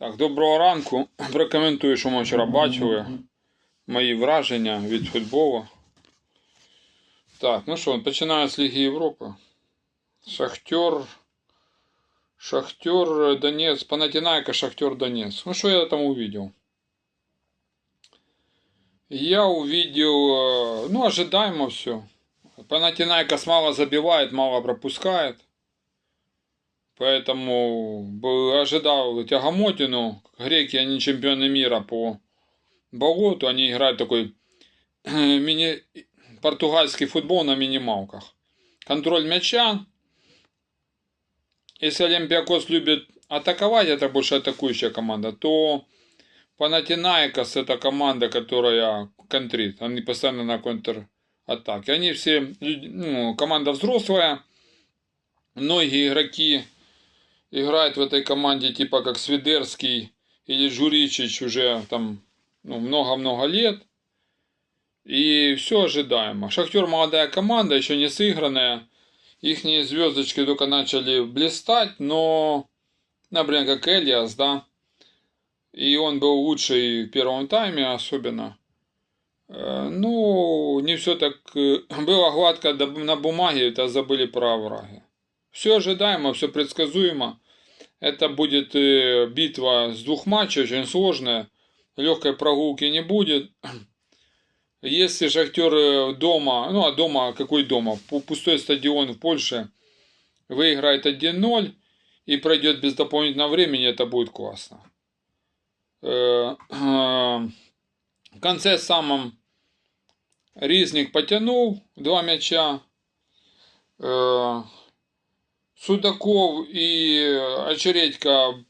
Так, доброго ранку. Прокоментую, що ми вчора бачили. Мої враження від футболу. Так, ну що, починаю з Ліги Європи. Шахтер. Шахтер Донец. Панатинайка, Шахтер Донец. Ну что я там увидел? Я увидел, э, ну ожидаемо все. Панатинайкос мало забивает, мало пропускает. Поэтому ожидал Тягомотину. Греки, они чемпионы мира по болоту. Они играют такой мини... португальский футбол на минималках. Контроль мяча. Если Олимпиакос любит атаковать, это больше атакующая команда, то Панатинаикос это команда, которая контрит. Они постоянно на контр-атаке. Они все, ну, команда взрослая. Многие игроки играет в этой команде типа как Свидерский или Журичич уже там ну, много-много лет. И все ожидаемо. Шахтер молодая команда, еще не сыгранная. Их звездочки только начали блистать, но, например, как Элиас, да. И он был лучший в первом тайме особенно. Э, ну, не все так э, было гладко на бумаге, это забыли про овраги. Все ожидаемо, все предсказуемо. Это будет э, битва с двух матчей, очень сложная. Легкой прогулки не будет. Если Шахтер э, дома, ну а дома, какой дома? Пустой стадион в Польше выиграет 1-0 и пройдет без дополнительного времени, это будет классно. Э, в конце самом Ризник потянул два мяча. Судаков и Очередько,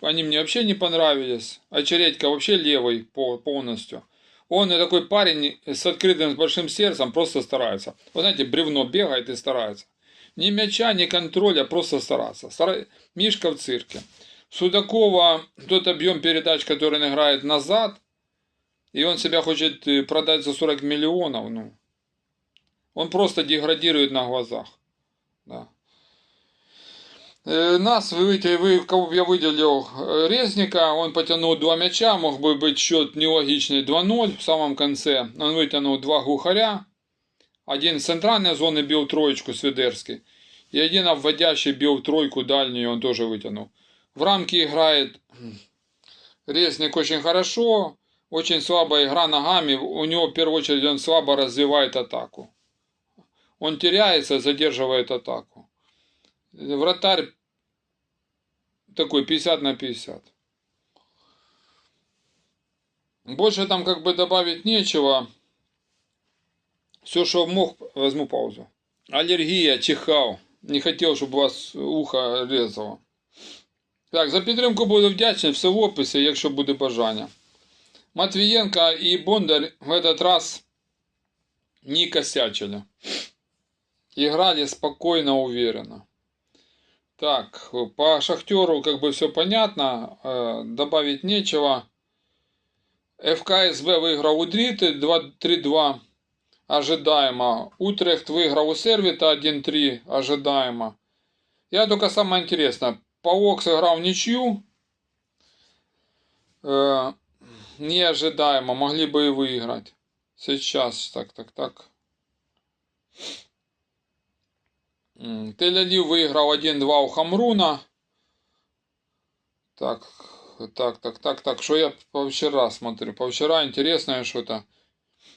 они мне вообще не понравились. Очередько вообще левый полностью. Он и такой парень с открытым, с большим сердцем, просто старается. Вы знаете, бревно бегает и старается. Ни мяча, ни контроля, просто стараться. Стар... Мишка в цирке. Судакова, тот объем передач, который он играет назад, и он себя хочет э, продать за 40 миллионов, ну, он просто деградирует на глазах. Э, нас я выделил э, Резника, он потянул два мяча, мог бы быть счет нелогичный 2-0 в самом конце. Он вытянул два глухаря. Один с центральной зоны бил троечку Свидерский. И один обводящий бил тройку дальнюю, он тоже вытянул. В рамке играет Резник очень хорошо. Очень слабая игра ногами. У него в первую очередь он слабо развивает атаку. Он теряется, задерживает атаку. Вратарь такой 50 на 50. Больше там как бы добавить нечего. Все, что мог, возьму паузу. Аллергия, чихал. Не хотел, чтобы у вас ухо резало. Так, за підтримку буду вдячний, все в описі, якщо буде бажання. Матвієнка і Бондар в этот раз не косячили. Играли спокойно, уверенно. Так, по Шахтеру как бы все понятно, э, добавить нечего. ФКСБ выиграл у Дриты 3-2, ожидаемо. Утрехт выиграл у Сервита 1-3, ожидаемо. Я только самое интересное, Паук сыграл ничью, э, неожидаемо, могли бы и выиграть. Сейчас, так, так, так. Тель-Авив выиграл 1-2 у Хамруна. Так, так, так, так, так. Что я по вчера смотрю? По вчера интересное что-то.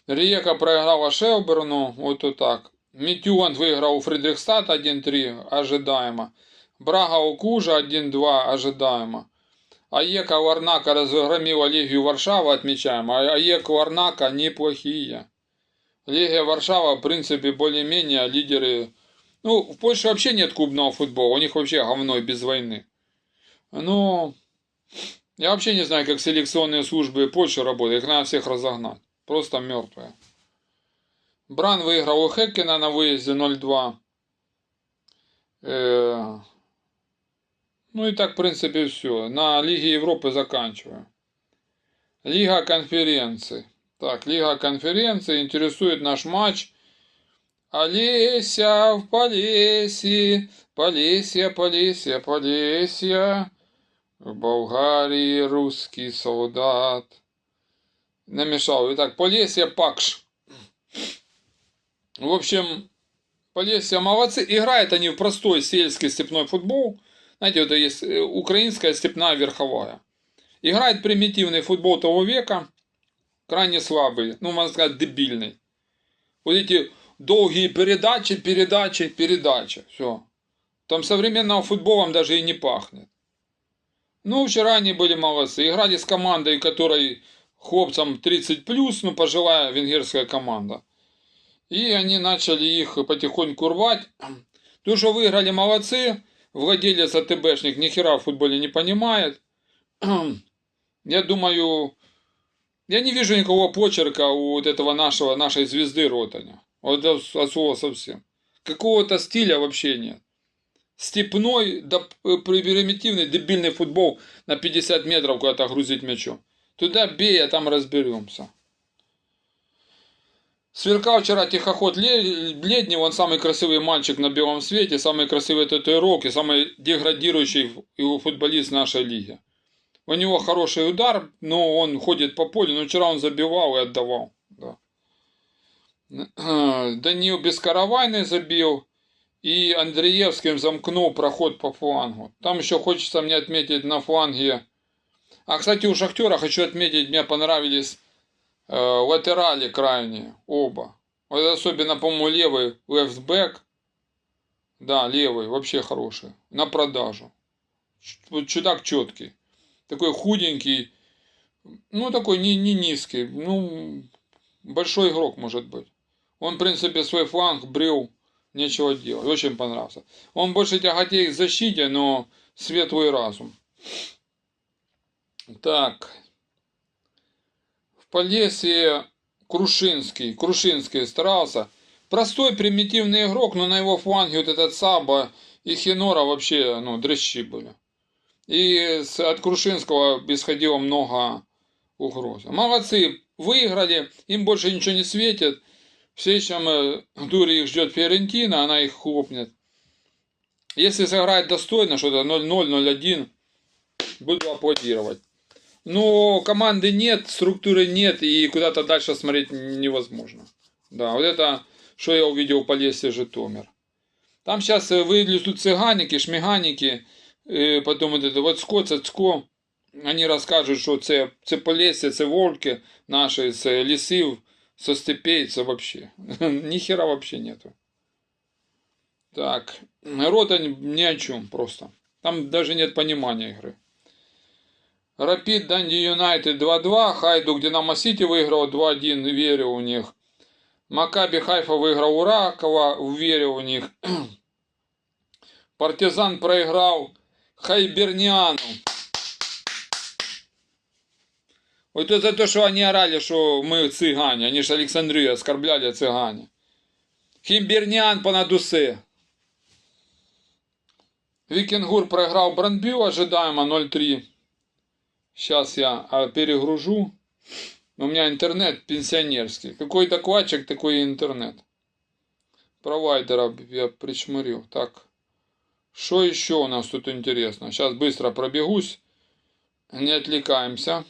Риека проиграла Шелберну. Вот вот так. Митюант выиграл у Фридрихстата 1-3. Ожидаемо. Брага у Кужа 1-2. Ожидаемо. Аека Варнака разгромила Лигию Варшава, отмечаем. А Аек Варнака неплохие. Лигия Варшава, в принципе, более-менее лидеры ну, в Польше вообще нет клубного футбола, у них вообще говно без войны. Ну, я вообще не знаю, как селекционные службы Польши работают, их надо всех разогнать. Просто мертвые. Бран выиграл у Хеккена на выезде 0-2. Э, ну и так, в принципе, все. На Лиге Европы заканчиваю. Лига конференций. Так, Лига конференций. Интересует наш матч Олеся в Полесье, Полесье, Полесье, Полесье. В Болгарії русский солдат. Намешал. Итак, Полесье Пакш. В общем, Полесье молодцы. Играют они в простой сельский степной футбол. Знаете, это есть э, украинская степная верховая. Играет примитивный футбол того века. Крайне слабый. Ну, можно сказать, дебильный. Вот эти долгие передачи, передачи, передачи. Все. Там современного футболом даже и не пахнет. Ну, вчера они были молодцы. Играли с командой, которой хлопцам 30 плюс, ну, пожилая венгерская команда. И они начали их потихоньку рвать. То, что выиграли молодцы, владелец АТБшник ни хера в футболе не понимает. Я думаю, я не вижу никакого почерка у вот этого нашего, нашей звезды Ротаня. Вот от слова совсем. Какого-то стиля вообще нет. Степной, да, примитивный, дебильный футбол на 50 метров куда-то грузить мячом. Туда бей, а там разберемся. Сверкал вчера тихоход Бледнев, он самый красивый мальчик на белом свете, самый красивый татуировки, самый деградирующий футболист нашей лиги. У него хороший удар, но он ходит по полю, но вчера он забивал и отдавал. Да. Данил Бескаравайный забил и Андреевским замкнул проход по флангу. Там еще хочется мне отметить на фланге. А, кстати, у Шахтера хочу отметить, мне понравились Э, латерали крайние, оба. Вот особенно, по-моему, левый лефтбэк. Да, левый, вообще хороший. На продажу. Вот чудак четкий. Такой худенький. Ну, такой не, не низкий. Ну, большой игрок, может быть. Он, в принципе, свой фланг брил. Нечего делать. Очень понравился. Он больше тяготеет к защите, но светлый разум. Так, Полесье Крушинский. Крушинский старался. Простой примитивный игрок, но на его фланге вот этот Саба и Хинора вообще, ну, дрыщи были. И от Крушинского исходило много угроз. Молодцы, выиграли, им больше ничего не светит. В следующем э, туре их ждет Фиорентина, она их хлопнет. Если сыграть достойно, что-то 0-0, 0-1, буду аплодировать. Но команды нет, структуры нет, и куда-то дальше смотреть невозможно. Да, вот это, что я увидел по Лесе Житомир. Там сейчас э, вылезут цыганики, шмиганики, э, потом вот это вот Цко, Цецко. Они расскажут, что це, це Полесье, це волки наши, це лісів, со це вообще. Нихера вообще нету. Так, Ротань ни о чем просто. Там даже нет понимания игры. Рапид Данди Юнайтед 2-2. Хайдук Динамо Сити выиграл 2-1. Верю у них. Макаби Хайфа выиграл у Ракова. Верю у них. Партизан проиграл Хайберниану. Вот это то, что они орали, что мы цыгане. Они же Александрию оскорбляли цыгане. Химберниан по надусе. Викингур проиграл Брандбю ожидаемо 0-3. Сейчас я а, перегружу. У меня интернет пенсионерский. Какой докладчик, такой интернет. Провайдера я причмурил. Так, что еще у нас тут интересно? Сейчас быстро пробегусь. Не отвлекаемся.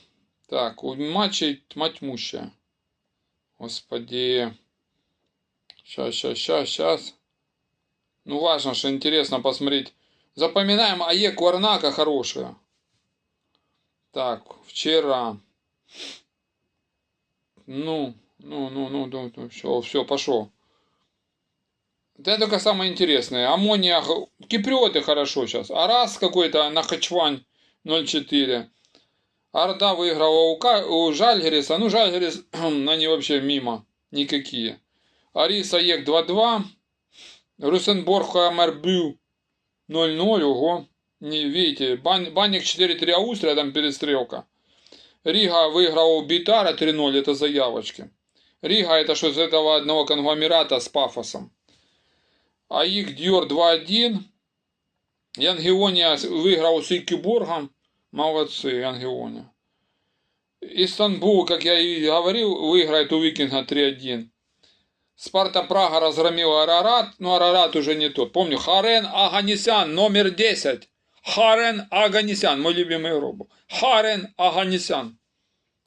Так, у матчей тьма тьмущая. Господи. Сейчас, сейчас, сейчас, сейчас. Ну, важно, что интересно посмотреть. Запоминаем АЕ Кварнака хорошая. Так, вчера. Ну, ну, ну, ну, ну, ну все, все, пошел. Это только самое интересное. Аммония, киприоты хорошо сейчас. А раз какой-то на Хачвань 0,4. Орда выиграла у, у Жальгериса. Ну, Жальгерис, они вообще мимо. Никакие. Ариса Ек 2-2. Русенборг Хамербю 0-0. Ого. Не, видите, бан, банник 4-3 Аустрия, там перестрелка. Рига выиграл у Битара 3-0, это заявочки. Рига это что из этого одного конгломерата с пафосом. А их Дьор 2-1. Янгиония выиграл с Икиборгом. Молодцы, Янгиония. Истанбул, как я и говорил, выиграет у Викинга 3-1. Спарта Прага разгромила Арарат, но Арарат уже не тот. Помню, Харен Аганисян, номер 10. Харен Аганисян, мой любимый игрок был. Харен Аганисян.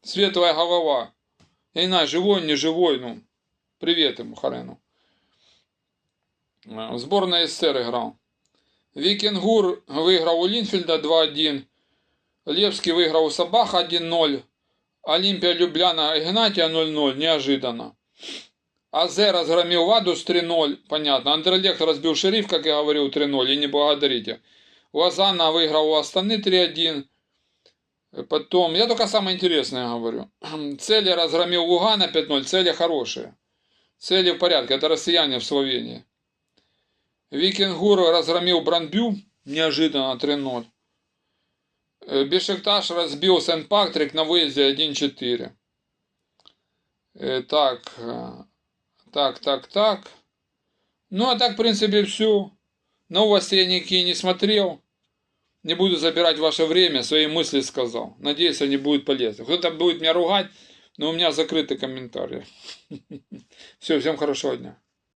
Светлая голова. Я не знаю, живой, не живой, ну. Привет ему, Харену. В сборной СССР играл. Вікінгур виграв у Лінфільда 2-1. Левський виграв у Сабаха 1-0. Олимпия Любляна Игнатия 0-0. Неожиданно. Азе разгромил Вадус 3-0. Понятно. Андерлект разбил Шериф, как я говорил, 3-0. И не благодарите. Лозанна выиграл у Астаны 3-1. Потом, я только самое интересное говорю. Цели разгромил Лугана 5-0. Цели хорошие. Цели в порядке. Это россияне в Словении. Викингур разгромил Брандбю. Неожиданно 3-0. Бешикташ разбил Сент-Патрик на выезде 1-4. Э, Так, э, так, так, так. Ну, а так, в принципе, все. Новости я никакие не смотрел. Не буду забирать ваше время, свои мысли сказал. Надеюсь, они будут полезны. Кто-то будет меня ругать, но у меня закрыты комментарии. Все, всем хорошего дня.